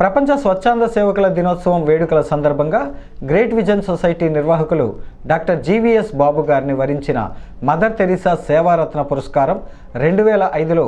ప్రపంచ స్వచ్ఛంద సేవకుల దినోత్సవం వేడుకల సందర్భంగా గ్రేట్ విజన్ సొసైటీ నిర్వాహకులు డాక్టర్ జీవీఎస్ బాబు గారిని వరించిన మదర్ తెరీసా సేవారత్న పురస్కారం రెండు వేల ఐదులో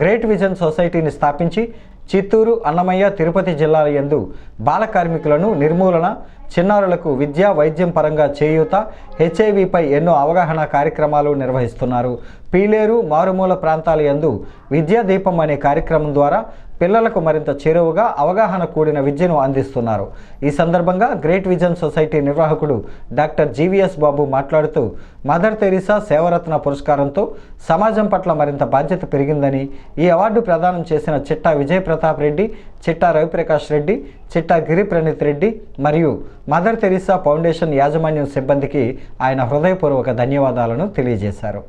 గ్రేట్ విజన్ సొసైటీని స్థాపించి చిత్తూరు అన్నమయ్య తిరుపతి జిల్లాల యందు బాల కార్మికులను నిర్మూలన చిన్నారులకు విద్యా వైద్యం పరంగా చేయూత హెచ్ఐవిపై ఎన్నో అవగాహన కార్యక్రమాలు నిర్వహిస్తున్నారు. పీలేరు మారుమూల ప్రాంతాల యందు విద్యా దీపం అనే కార్యక్రమం ద్వారా పిల్లలకు మరింత చేరువగా అవగాహన కూడిన విద్యను అందిస్తున్నారు. ఈ సందర్భంగా గ్రేట్ విజన్ సొసైటీ నిర్వాహకుడు డాక్టర్ జీవీఎస్ బాబు మాట్లాడుతూ మదర్ తెరీసా సేవరత్న పురస్కారంతో సమాజం పట్ల మరింత బాధ్యత పెరిగిందని ఈ అవార్డు ప్రదానం చేసిన చిట్టా విజయ్ ప్రతాప్ రెడ్డి చిట్టా రవిప్రకాష్ రెడ్డి చిట్టా గిరి ప్రణీత్ రెడ్డి మరియు మదర్ తెరీసా ఫౌండేషన్ యాజమాన్యం సిబ్బందికి ఆయన హృదయపూర్వక ధన్యవాదాలను తెలియజేశారు.